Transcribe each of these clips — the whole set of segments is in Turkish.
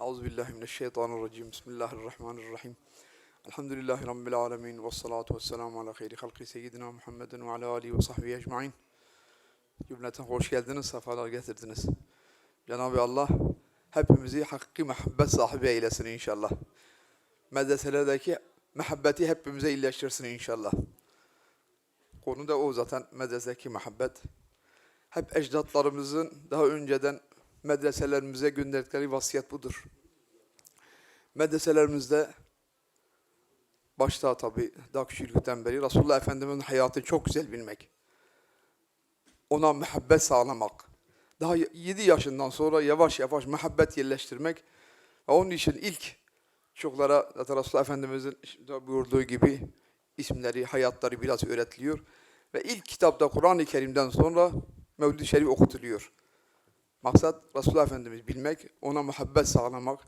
Euzu billahi mineşşeytanirracim. Bismillahirrahmanirrahim. Elhamdülillahi rabbil alamin ve salatu vesselamu ala hayri halqi seyyidina Muhammedin ve ala alihi ve sahbihi ecmaîn. Cümleten hoş geldiniz, sefalar getirdiniz. Cenab-ı Allah hepimizi hakiki muhabbet sahibi eylesin inşallah. Medreselerdeki muhabbeti hepimize iyileştirsin inşallah. Konu da o zaten medresedeki muhabbet. Hep ecdatlarımızın daha önceden medreselerimize gönderdikleri vasiyet budur. Medreselerimizde başta tabi daha küçüklükten beri Resulullah Efendimiz'in hayatını çok güzel bilmek. Ona muhabbet sağlamak. Daha 7 yaşından sonra yavaş yavaş muhabbet yerleştirmek. Ve onun için ilk çocuklara Resulullah Efendimiz'in buyurduğu gibi isimleri, hayatları biraz öğretiliyor. Ve ilk kitapta Kur'an-ı Kerim'den sonra Mevlid-i Şerif okutuluyor. Maksat Resulullah Efendimiz bilmek, ona muhabbet sağlamak.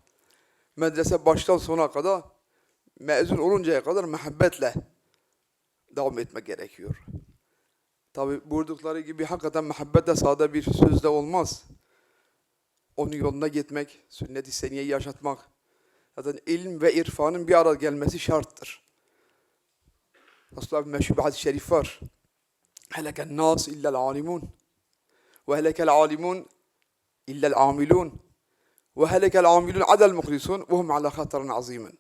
Medrese baştan sona kadar, mezun oluncaya kadar muhabbetle devam etmek gerekiyor. Tabi buyurdukları gibi hakikaten muhabbetle sade bir sözde olmaz. Onun yoluna gitmek, sünnet-i seniyeyi yaşatmak. Zaten ilim ve irfanın bir araya gelmesi şarttır. Resulullah meşhur hadis-i şerif var. Heleken nas illel alimun. Ve helekel alimun Ve helekel amilun adel muhlisun ve hum ala hatarin azimin.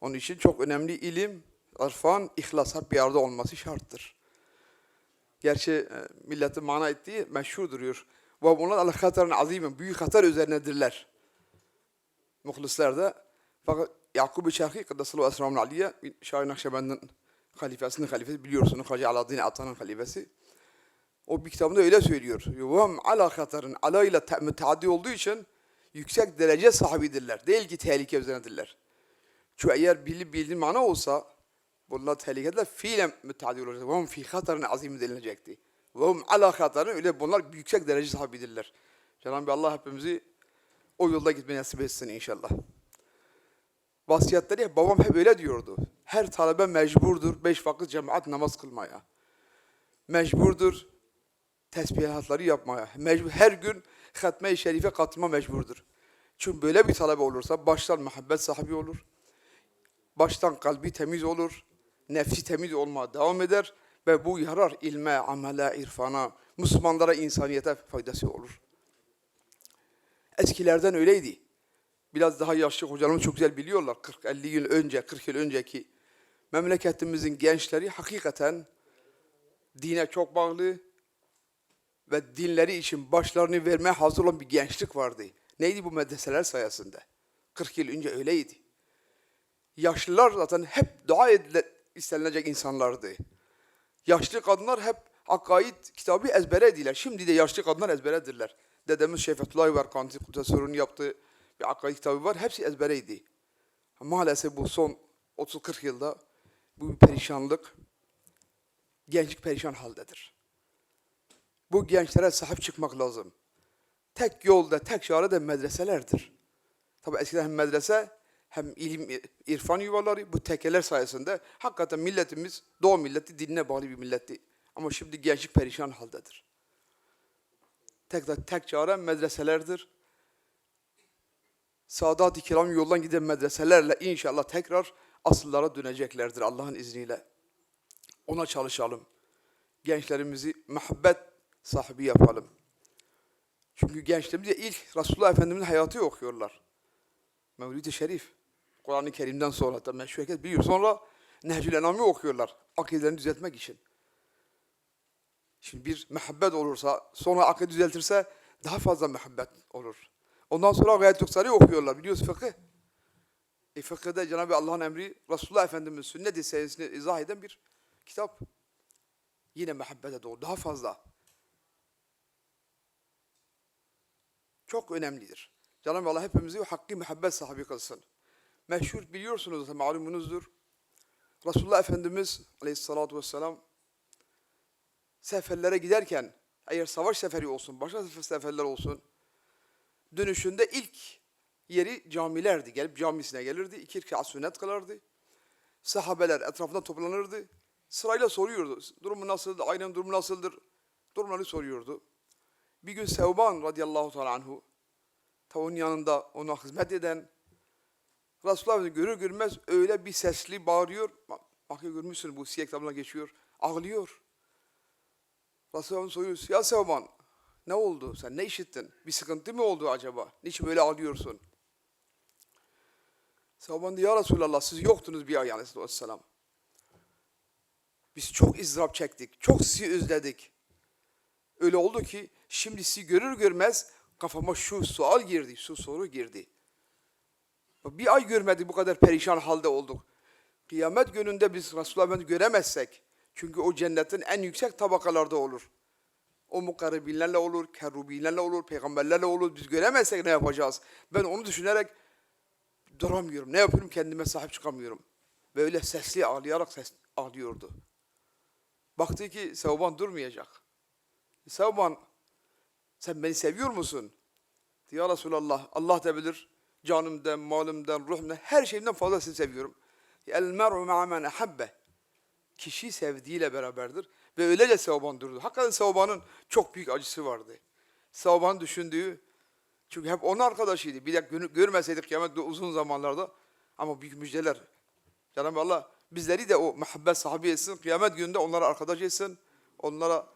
Onun için çok önemli ilim, irfan, ihlas hep bir arada olması şarttır. Gerçi e, milletin mana ettiği meşhur duruyor. Ve bunlar ala hatarin azimin. Büyük hatar üzerinedirler. Muhlisler de. Fakat Yakub-ı Şerhi Kaddesallahu Esra'nın Aliye Şahin Nakşibend'in halifesinin halifesi biliyorsunuz Hacı Aladdin Atan'ın halifesi. O bir kitabında öyle söylüyor. Yuvam ala hatarın ala ile müteaddi olduğu için yüksek derece sahibidirler. Değil ki tehlike üzerindedirler. Çünkü eğer bildi bildi mana olsa bunlar tehlikeler fiilen müteaddi olacak. Ve hum fi hatarın azim denilecekti. Ve hum ala hatarın öyle bunlar yüksek derece sahibidirler. Cenab-ı Allah hepimizi o yolda gitmeyi nasip etsin inşallah. Vasiyetleri babam hep öyle diyordu. Her talebe mecburdur beş vakit cemaat namaz kılmaya. Mecburdur tesbihatları yapmaya. Mecbur, her gün hatme-i şerife katılma mecburdur. Çünkü böyle bir talebe olursa baştan muhabbet sahibi olur. Baştan kalbi temiz olur. Nefsi temiz olmaya devam eder. Ve bu yarar ilme, amele, irfana, Müslümanlara, insaniyete faydası olur. Eskilerden öyleydi. Biraz daha yaşlı hocalarımız çok güzel biliyorlar. 40-50 yıl önce, 40 yıl önceki memleketimizin gençleri hakikaten dine çok bağlı, ve dinleri için başlarını vermeye hazır olan bir gençlik vardı. Neydi bu medreseler sayesinde? 40 yıl önce öyleydi. Yaşlılar zaten hep dua edile, istenilecek insanlardı. Yaşlı kadınlar hep akaid kitabı ezbere ediler. Şimdi de yaşlı kadınlar ezberedirler. Dedemiz Şefetullah var, Kanti Kutesor'un yaptığı bir akaid kitabı var. Hepsi ezbereydi. Maalesef bu son 30-40 yılda bu bir perişanlık, gençlik perişan haldedir. Bu gençlere sahip çıkmak lazım. Tek yolda, tek çare de medreselerdir. Tabi eskiden hem medrese hem ilim, irfan yuvaları bu tekeler sayesinde hakikaten milletimiz doğu milleti dinine bağlı bir milletti. Ama şimdi gençlik perişan haldedir. Tek, tek çare medreselerdir. Sadat-ı kiram yoldan giden medreselerle inşallah tekrar asıllara döneceklerdir Allah'ın izniyle. Ona çalışalım. Gençlerimizi muhabbet sahibi yapalım. Çünkü gençlerimiz ilk Resulullah Efendimiz'in hayatı okuyorlar. Mevlid-i Şerif. Kur'an-ı Kerim'den sonra da meşhur herkes biliyor. Sonra Nehcül Enam'ı okuyorlar. Akidelerini düzeltmek için. Şimdi bir muhabbet olursa, sonra akıl düzeltirse daha fazla muhabbet olur. Ondan sonra gayet yuksarı okuyorlar. Biliyorsun fıkıh. E fıkıhda Cenab-ı Allah'ın emri Resulullah Efendimiz sünnet-i izah eden bir kitap. Yine muhabbete doğru. Daha fazla. Çok önemlidir. Cenab-ı Allah hepimizi hakkı muhabbet sahibi kılsın. Meşhur biliyorsunuz, malumunuzdur. Resulullah Efendimiz aleyhissalatu vesselam seferlere giderken, eğer savaş seferi olsun, başka seferler olsun, dönüşünde ilk yeri camilerdi. Gelip camisine gelirdi, iki rekat sünnet kılardı. Sahabeler etrafında toplanırdı. Sırayla soruyordu. Durumu nasıldır, aynen durumu nasıldır? Durumları soruyordu. Bir gün Sevban radıyallahu teala anhu Ta yanında ona hizmet eden Resulullah görür görmez öyle bir sesli bağırıyor. Bak, bakıyor görmüşsün bu siyah kitabına geçiyor. Ağlıyor. Resulullah soruyor. Ya Sevban ne oldu? Sen ne işittin? Bir sıkıntı mı oldu acaba? Niçin böyle ağlıyorsun? Sevban diyor ya Resulallah siz yoktunuz bir ay aleyhisselam. Biz çok izdırap çektik. Çok sizi özledik. Öyle oldu ki şimdi sizi görür görmez kafama şu sual girdi, şu soru girdi. Bir ay görmedik bu kadar perişan halde olduk. Kıyamet gününde biz Resulullah Efendimizi göremezsek, çünkü o cennetin en yüksek tabakalarda olur. O mukarribinlerle olur, kerubinlerle olur, peygamberlerle olur. Biz göremezsek ne yapacağız? Ben onu düşünerek duramıyorum. Ne yapıyorum? Kendime sahip çıkamıyorum. Böyle sesli ağlayarak ses ağlıyordu. Baktı ki Sevban durmayacak. Sevban sen beni seviyor musun? Ya Resulallah Allah da bilir. Canımdan, malımdan, ruhumdan, her şeyimden fazla seni seviyorum. El mer'u ma'a men ahabbe. Kişi sevdiğiyle beraberdir. Ve öylece Sevban durdu. Hakikaten Sevban'ın çok büyük acısı vardı. Sevban düşündüğü, çünkü hep onun arkadaşıydı. Bir de gör- görmeseydik kıyamet uzun zamanlarda. Ama büyük müjdeler. Cenab-ı Allah bizleri de o muhabbet sahibi etsin. Kıyamet gününde onlara arkadaş etsin. Onlara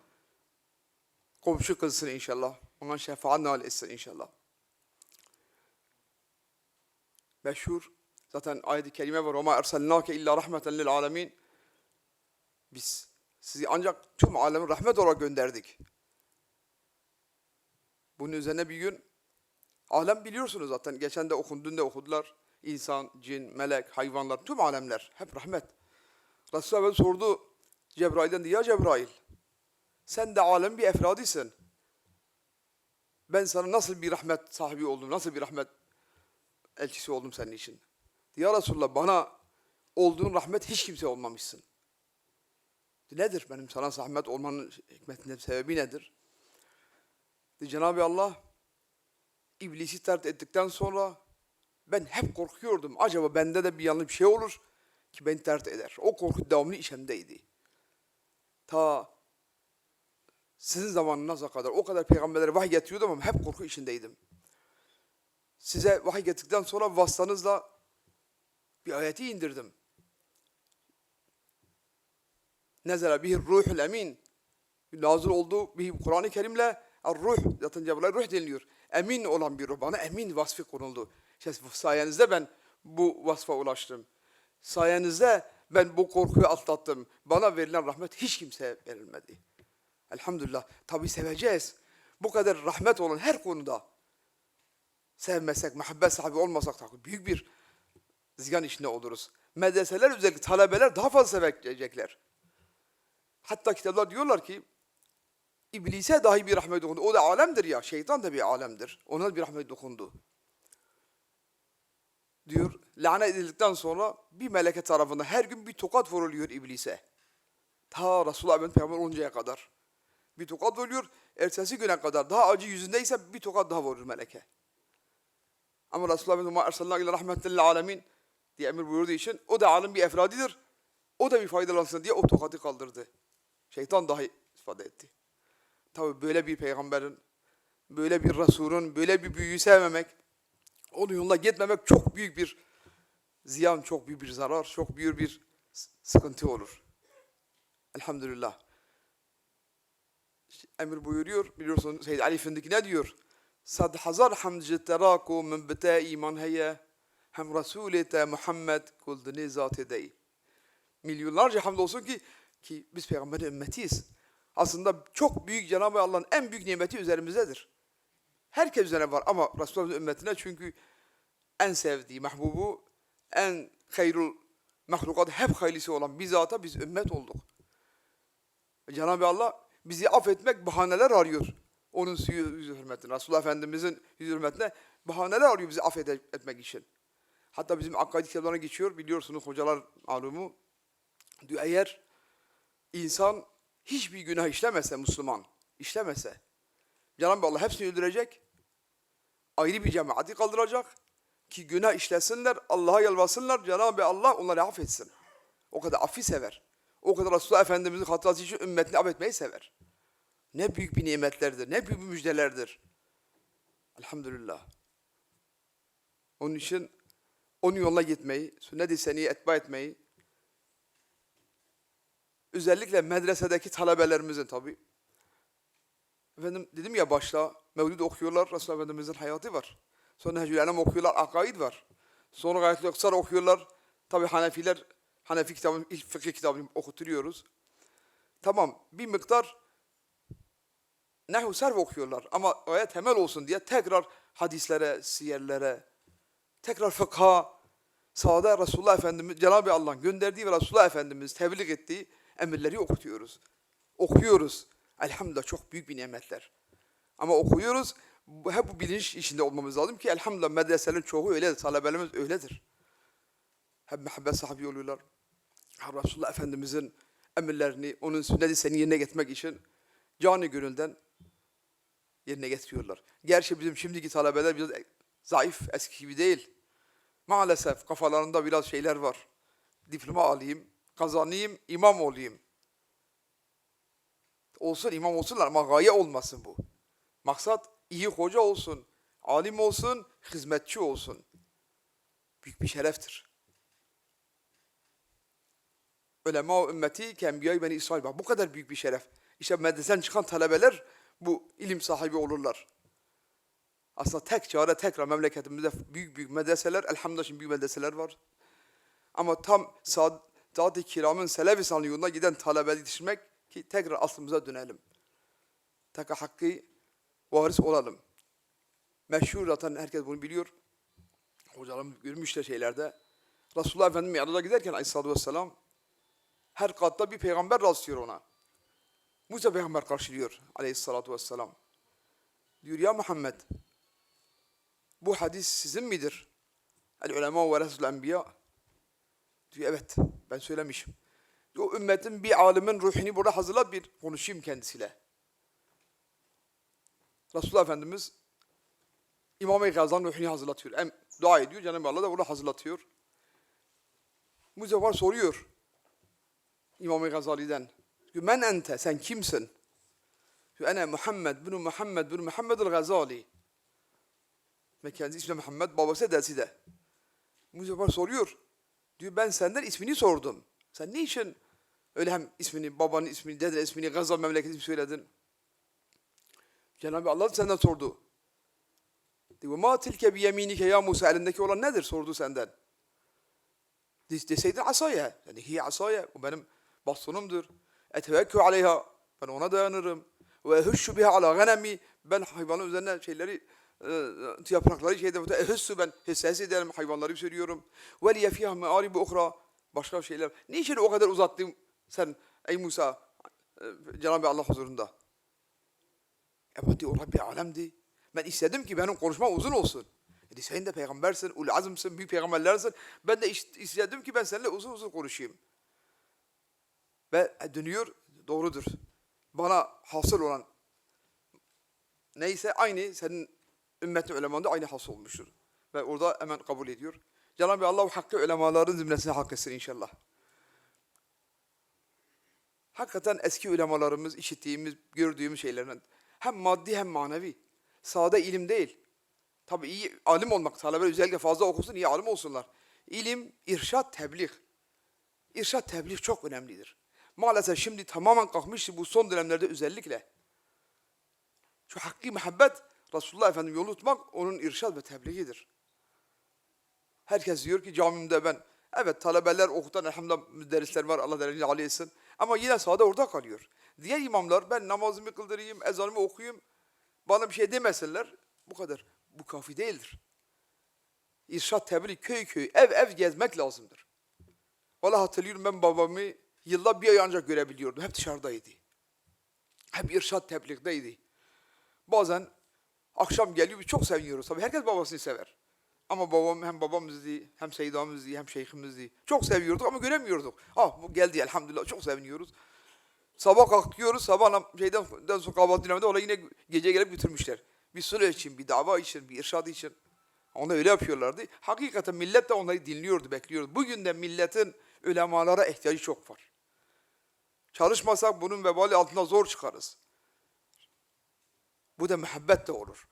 komşu kılsın inşallah. Ona şefaat nail etsin inşallah. Meşhur zaten ayet-i kerime var. وَمَا اَرْسَلْنَاكَ illa rahmeten lil alemin. Biz sizi ancak tüm alemin rahmet olarak gönderdik. Bunun üzerine bir gün alem biliyorsunuz zaten. Geçen de okun, dün de okudular. İnsan, cin, melek, hayvanlar, tüm alemler hep rahmet. Resulullah Efendimiz sordu Cebrail'den ya Cebrail sen de alem bir efradisin. Ben sana nasıl bir rahmet sahibi oldum, nasıl bir rahmet elçisi oldum senin için. Ya Resulullah bana olduğun rahmet hiç kimse olmamışsın. Nedir benim sana zahmet olmanın hikmetinin sebebi nedir? Cenab-ı Allah iblisi terk ettikten sonra ben hep korkuyordum. Acaba bende de bir yanlış bir şey olur ki beni terk eder. O korku devamlı içimdeydi. Ta sizin zamanınıza kadar o kadar peygamberlere vahiy getiriyordum ama hep korku içindeydim. Size vahiy getirdikten sonra vasıtanızla bir ayeti indirdim. Nezele bihi ruhul emin. Nazil oldu bihi Kur'an-ı Kerim'le ruh zaten Cebrail ruh deniliyor. Emin olan bir ruh. Bana emin vasfı konuldu. İşte sayenizde ben bu vasfa ulaştım. Sayenizde ben bu korkuyu atlattım. Bana verilen rahmet hiç kimseye verilmedi. Elhamdülillah. Tabi seveceğiz. Bu kadar rahmet olan her konuda sevmesek, muhabbet sahibi olmasak tabii büyük bir ziyan içinde oluruz. Medreseler özellikle talebeler daha fazla sevecekler. Hatta kitaplar diyorlar ki iblise dahi bir rahmet dokundu. O da alemdir ya. Şeytan da bir alemdir. Ona da bir rahmet dokundu. Diyor lanet edildikten sonra bir meleke tarafından her gün bir tokat vuruluyor iblise. Ta Resulullah Efendimiz peygamber oluncaya kadar. Bir tokat vuruyor. Ertesi güne kadar daha acı yüzündeyse bir tokat daha vurur meleke. Ama Resulullah Efendimiz ma ersalna ila rahmetel alemin diye emir buyurduğu için o da alim bir efradidir. O da bir faydalansın diye o tokatı kaldırdı. Şeytan dahi ifade etti. Tabi böyle bir peygamberin, böyle bir Resulün, böyle bir büyüyü sevmemek, onun yoluna gitmemek çok büyük bir ziyan, çok büyük bir zarar, çok büyük bir sıkıntı olur. Elhamdülillah. Emir buyuruyor, biliyorsun Seyyid Ali Efendi ne diyor? Sad hazar hamd teraku min bita iman heye hem Resulete Muhammed kulduni zat dey. Milyonlarca hamdolsun ki ki biz peygamberin ümmetiyiz. Aslında çok büyük Cenab-ı Allah'ın en büyük nimeti üzerimizdedir. Herkes üzerine var ama Resulullah'ın ümmetine çünkü en sevdiği, mahbubu, en hayrul mahlukat, hep hayırlısı olan bizata biz ümmet olduk. Cenab-ı Allah bizi affetmek bahaneler arıyor. Onun suyu yüzü hürmetine, Resulullah Efendimizin yüzü hürmetine bahaneler arıyor bizi affetmek için. Hatta bizim akaid kitaplarına geçiyor, biliyorsunuz hocalar malumu. Diyor eğer insan hiçbir günah işlemese Müslüman, işlemese, Cenab-ı Allah hepsini öldürecek, ayrı bir cemaati kaldıracak ki günah işlesinler, Allah'a yalvarsınlar, Cenab-ı Allah onları affetsin. O kadar affi sever. O kadar Resulullah Efendimiz'in hatırası için ümmetini affetmeyi sever. Ne büyük bir nimetlerdir, ne büyük bir müjdelerdir. Elhamdülillah. Onun için onun yoluna gitmeyi, sünnet-i seniye etba etmeyi, özellikle medresedeki talebelerimizin tabi. Efendim dedim ya başta Mevlid okuyorlar, Resulullah Efendimizin hayatı var. Sonra Alem okuyorlar, akaid var. Sonra Gayet-ül Aksar okuyorlar. Tabi Hanefiler, Hanefi kitabını, ilk fıkıh kitabını okuturuyoruz. Tamam bir miktar Nehu Serv okuyorlar ama gayet temel olsun diye tekrar hadislere, siyerlere, tekrar fıkha, sahada Resulullah Efendimiz, Cenab-ı Allah'ın gönderdiği ve Resulullah Efendimiz tebliğ ettiği emirleri okutuyoruz. Okuyoruz. Elhamdülillah çok büyük bir nimetler. Ama okuyoruz, hep bu bilinç içinde olmamız lazım ki elhamdülillah medreselerin çoğu öyledir, talebelerimiz öyledir. Hep muhabbet sahibi oluyorlar. Resulullah Efendimizin emirlerini, onun sünnet-i seni yerine getirmek için canı gönülden yerine getiriyorlar. Gerçi bizim şimdiki talebeler biraz zayıf, eski gibi değil. Maalesef kafalarında biraz şeyler var. Diploma alayım, kazanayım, imam olayım. Olsun imam olsunlar ama gaye olmasın bu. Maksat iyi hoca olsun, alim olsun, hizmetçi olsun. Büyük bir şereftir. Ulema ümmeti kembiyay beni İsrail. Bak bu kadar büyük bir şeref. İşte medreseden çıkan talebeler bu ilim sahibi olurlar. Aslında tek çare tekrar memleketimizde büyük büyük medreseler, elhamdülillah şimdi büyük medreseler var. Ama tam Sadat-ı Kiram'ın Selefi Salih yoluna giden talebe yetiştirmek ki tekrar aslımıza dönelim. Tekrar hakkı varis olalım. Meşhur zaten herkes bunu biliyor. Hocalarım görmüşler şeylerde. Resulullah Efendimiz yanına giderken Aleyhisselatü Vesselam her katta bir peygamber rastlıyor ona. Musa peygamber karşılıyor Aleyhisselatü Vesselam. Diyor ya Muhammed bu hadis sizin midir? El ulema ve resul enbiya. Diyor evet ben söylemişim. O ümmetin bir alimin ruhunu burada hazırlat bir konuşayım kendisiyle. Resulullah Efendimiz İmam-ı Gazan ruhunu hazırlatıyor. Hem dua ediyor Cenab-ı Allah da burada hazırlatıyor. Muzaffer soruyor İmam-ı Gazali'den. Diyor, Men ente sen kimsin? Diyor, Ene Muhammed bin Muhammed bin Muhammed el-Gazali. Ve kendisi ismi Muhammed, babası dedesi de. Muzaffer soruyor. Diyor ben senden ismini sordum. Sen ne için öyle hem ismini, babanın ismini, dede ismini, Gazal memleketi söyledin? Cenab-ı Allah senden sordu. Diyor ma tilke bi yeminike ya Musa elindeki olan nedir sordu senden. Des- Deseydin asaya. Yani hiye asaya. O benim bastonumdur. Etevekkü aleyha. Ben ona dayanırım. Ve ehüşşü biha ala ganemi. Ben hayvanın üzerine şeyleri e, yaprakları şeyde ehüssü ben hisses ederim hayvanları söylüyorum. Ve liye fiyah me'aribu ukra. Başka şeyler. Niçin o kadar uzattın sen ey Musa e, Cenab-ı Allah huzurunda? Ama diyor Rabbi alemdi. Ben istedim ki benim konuşmam uzun olsun. Dedi sen de peygambersin, ul azımsın, büyük peygamberlersin. Ben de ist- istedim ki ben seninle uzun uzun konuşayım. Ve dönüyor, doğrudur. Bana hasıl olan neyse aynı senin ümmetin ulemanda aynı hasıl olmuştur. Ve orada hemen kabul ediyor. Cenab-ı Allah hakkı ulemaların zümresine hak etsin inşallah. Hakikaten eski ulemalarımız işittiğimiz, gördüğümüz şeylerden hem maddi hem manevi. Sade ilim değil. Tabii iyi alim olmak, talebeler özellikle fazla okusun, iyi alim olsunlar. İlim, irşat, tebliğ. İrşat, tebliğ çok önemlidir. Maalesef şimdi tamamen kalkmıştı bu son dönemlerde özellikle. Şu hakkı muhabbet, Resulullah Efendimiz yolu tutmak onun irşat ve tebliğidir. Herkes diyor ki camimde ben, evet talebeler okutan elhamdülillah müderrisler var Allah dereceli âli etsin. Ama yine sade orada kalıyor. Diğer imamlar ben namazımı kıldırayım, ezanımı okuyayım, bana bir şey demesinler. Bu kadar. Bu kafi değildir. İrşat tebliğ köy köy, ev ev gezmek lazımdır. Valla hatırlıyorum ben babamı yılda bir ay ancak görebiliyordum. Hep dışarıdaydı. Hep irşat tebliğdeydi. Bazen akşam geliyor çok seviniyoruz. Tabii herkes babasını sever. Ama babam hem babamızdı, hem Seyyidamızdı, hem şeyhimizdi. Çok seviyorduk ama göremiyorduk. Ah bu geldi elhamdülillah çok seviniyoruz. Sabah kalkıyoruz, sabah şeyden den sonra kahvaltı dinlemede olay yine gece gelip götürmüşler. Bir sulh için, bir dava için, bir irşad için. Onlar öyle yapıyorlardı. Hakikaten millet de onları dinliyordu, bekliyordu. Bugün de milletin ulemalara ihtiyacı çok var. Çalışmasak bunun vebali altında zor çıkarız. Bu da muhabbet de olur.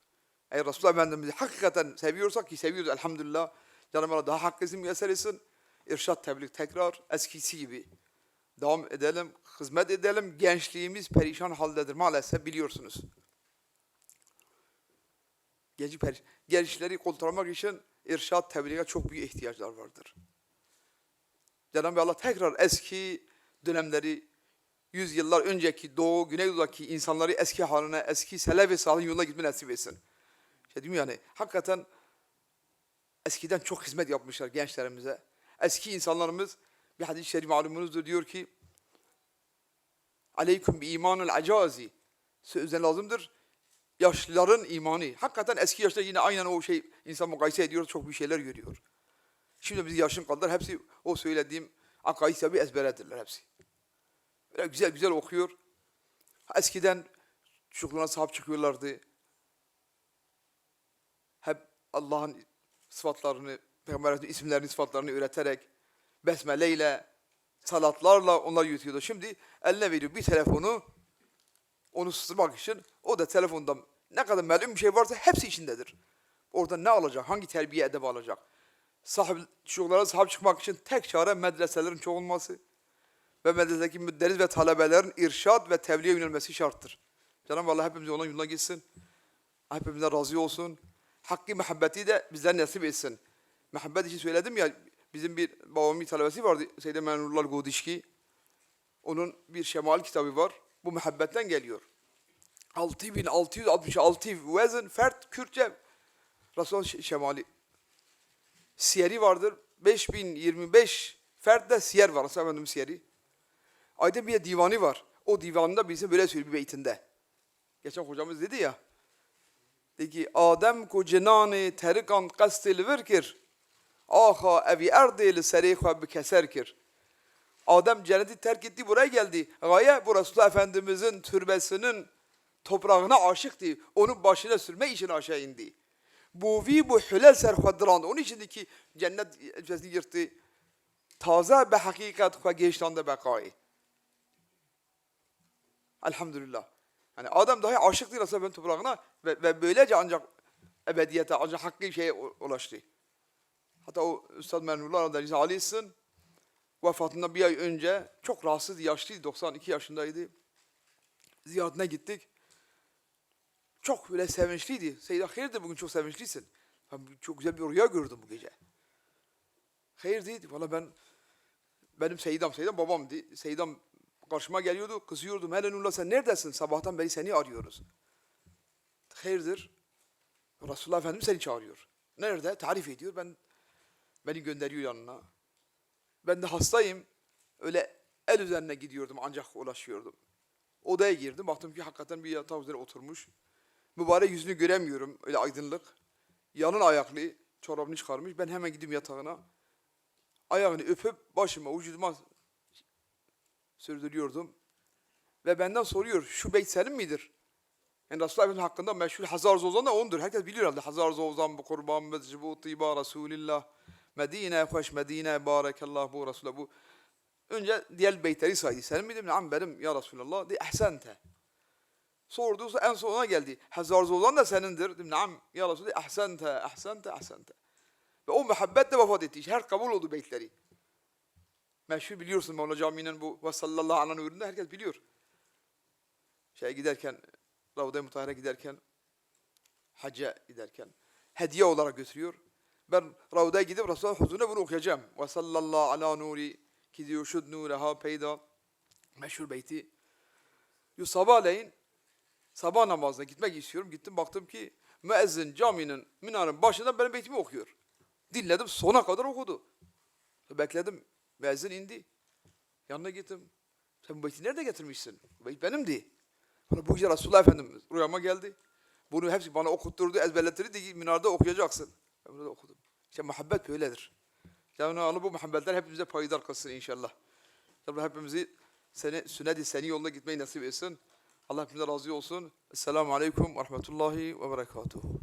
Eğer Resulullah Efendimiz'i hakikaten seviyorsak ki seviyoruz elhamdülillah. Cenab-ı Allah daha hakkı müyesser etsin. İrşad tebliğ tekrar eskisi gibi devam edelim, hizmet edelim. Gençliğimiz perişan haldedir maalesef biliyorsunuz. Genç periş- gençleri kurtarmak için irşad tebliğe çok büyük ihtiyaçlar vardır. Cenab-ı Allah tekrar eski dönemleri, yüzyıllar önceki Doğu, Güneydoğu'daki insanları eski haline, eski selef ve salih yoluna gitme nasip etsin. Şey diyeyim yani, hakikaten eskiden çok hizmet yapmışlar gençlerimize. Eski insanlarımız, bir hadis-i şerif malumunuzdur diyor ki, Aleyküm bi imanul acazi. Sözden lazımdır. Yaşlıların imanı. Hakikaten eski yaşta yine aynen o şey insan mukayese ediyor, çok büyük şeyler görüyor. Şimdi biz yaşın kadar hepsi o söylediğim akaid tabi ezberedirler hepsi. Böyle güzel güzel okuyor. Eskiden çocuklarına sahip çıkıyorlardı. Hep Allah'ın sıfatlarını, Peygamber'in isimlerini, sıfatlarını öğreterek besmele ile, salatlarla onlar yürütüyordu. Şimdi eline veriyor bir telefonu, onu susturmak için o da telefonda ne kadar melun bir şey varsa hepsi içindedir. Orada ne alacak, hangi terbiye edebi alacak? Sahip, çocuklara sahip çıkmak için tek çare medreselerin çoğalması ve medresedeki müderris ve talebelerin irşad ve tebliğe yönelmesi şarttır. Cenab-ı Allah hepimizi onun yoluna gitsin. Hepimizden razı olsun. Hakkı muhabbeti de bizden nasip etsin. Muhabbet için söyledim ya, bizim bir babamın bir talebesi vardı, Seyyid Menurullah Godişki. Onun bir şemal kitabı var. Bu muhabbetten geliyor. 6666 vezin fert Kürtçe Resul şemali. Siyeri vardır. 5025 fertte siyer var. Resul Efendimiz siyeri. Ayda de divanı var. O divanında bize böyle söylüyor bir beytinde. Geçen hocamız dedi ya. Dedi ki Adem ko cenani terikan kastil virkir. Aha evi erdil serikha bi keserkir. Adem cenneti terk etti buraya geldi. Gaye bu Resulullah Efendimizin türbesinin toprağına aşıktı. Onun başına sürme için aşağı indi. Bu vi bu hülel serhadran. Onun içindeki cennet elbisesini yırttı. Taze be hakikat ve geçtanda bekayı. Elhamdülillah. Yani adam dahi aşıktı Resulullah Efendimiz toprağına ve, ve böylece ancak ebediyete, ancak hakkı şeye ulaştı. Hatta o Üstad Menurullah Radıyallahu Aleyhisselam vefatından bir ay önce çok rahatsız, yaşlıydı, 92 yaşındaydı. Ziyaretine gittik. Çok böyle sevinçliydi. Seyyid hayırdır bugün çok sevinçlisin. Ben çok güzel bir rüya gördüm bu gece. Hayır dedi. Valla ben benim Seyyidam, Seyyidam babamdı. Seyyidam karşıma geliyordu, kızıyordum. Hele Nurullah sen neredesin? Sabahtan beri seni arıyoruz. Hayırdır? Resulullah Efendimiz seni çağırıyor. Nerede? Tarif ediyor. Ben beni gönderiyor yanına. Ben de hastayım. Öyle el üzerine gidiyordum ancak ulaşıyordum. Odaya girdim. Baktım ki hakikaten bir yatağı üzerine oturmuş. Mübarek yüzünü göremiyorum. Öyle aydınlık. Yanın ayaklı. Çorabını çıkarmış. Ben hemen gidiyorum yatağına. Ayağını öpüp başıma, vücuduma sürdürüyordum. Ve benden soruyor. Şu beyt senin midir? Yani Resulullah Efendimiz hakkında meşhur Hazar Zozan da ondur. Herkes biliyor herhalde. Hazar Zozan bu kurban mezcibu tiba Resulillah. Medine hoş Medine barekallah bu Resulullah bu. Önce diğer beytleri saydı. Senin miydin? Nam benim ya Resulallah. De ahsente. Sordu en sonuna geldi. Hazar Zozan da senindir. Dedim nam ya Resulallah. Ahsente, ahsente, ahsente. Ve o muhabbetle vefat etti. Her kabul oldu beytleri. Meşhur biliyorsun Mevla Camii'nin bu ve sallallahu aleyhi ve herkes biliyor. Şeye giderken, Ravda-i Mutahhar'a giderken, hacca giderken hediye olarak götürüyor. Ben Ravda'ya gidip Resulullah huzuruna bunu okuyacağım. Ve sallallahu ala nuri ki diyor şud nureha peyda meşhur beyti. Diyor sabahleyin sabah namazına gitmek istiyorum. Gittim baktım ki müezzin caminin minarenin başında benim beytimi okuyor. Dinledim sona kadar okudu. Bekledim. Müezzin indi. Yanına gittim. Sen bu beyti nerede getirmişsin? Bu beyt benimdi. Bana bu gece Resulullah Efendimiz rüyama geldi. Bunu hepsi bana okutturdu, ezberlettirdi. Dedi, minarede okuyacaksın. Ben burada okudum. İşte muhabbet böyledir. Cenab-ı bu muhabbetler hepimize payidar kılsın inşallah. Cenab-ı hepimizi seni, sünnet-i seni yoluna gitmeyi nasip etsin. Allah hepimize razı olsun. Esselamu Aleyküm ve Rahmetullahi ve Berekatuhu.